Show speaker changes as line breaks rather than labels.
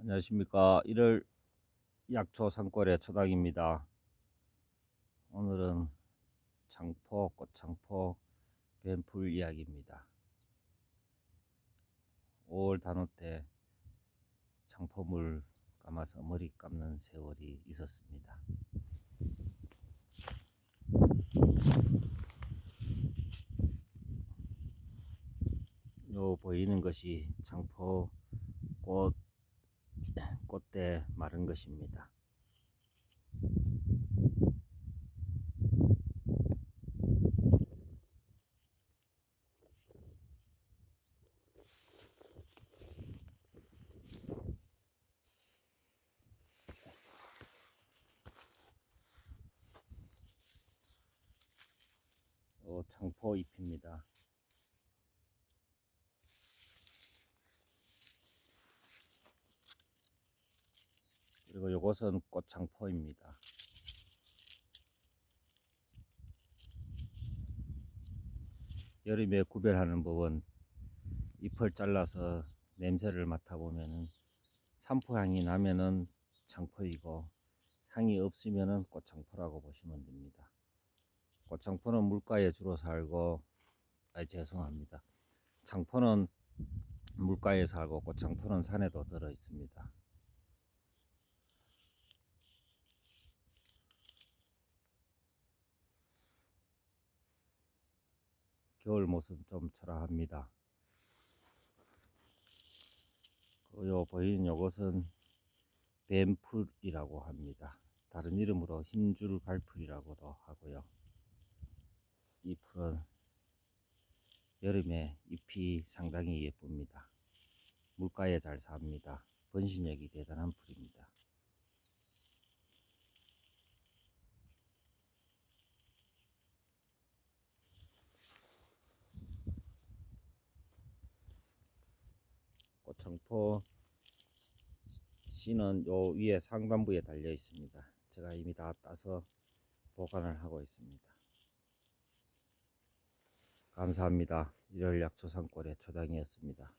안녕하십니까. 1월 약초 산골의 초당입니다. 오늘은 장포, 꽃장포, 뱀풀 이야기입니다. 5월 단오 때 장포물 감아서 머리 감는 세월이 있었습니다. 요 보이는 것이 장포 꽃 꽃대 마른 것입니다. 요 장포 잎입니다. 그리고 요것은 꽃장포입니다. 여름에 구별하는 법은 잎을 잘라서 냄새를 맡아보면은 산포 향이 나면은 장포이고 향이 없으면은 꽃장포라고 보시면 됩니다. 꽃장포는 물가에 주로 살고 아 죄송합니다. 장포는 물가에 살고 꽃장포는 산에도 들어 있습니다. 겨울 모습 좀 초라합니다. 그요 보이는 요것은 뱀풀이라고 합니다. 다른 이름으로 흰줄 발풀이라고도 하고요. 이 풀은 여름에 잎이 상당히 예쁩니다. 물가에 잘 삽니다. 번식력이 대단한 풀입니다. 꽃청포 씨는 요 위에 상단부에 달려 있습니다. 제가 이미 다 따서 보관을 하고 있습니다. 감사합니다. 1월 약초산골의 초당이었습니다.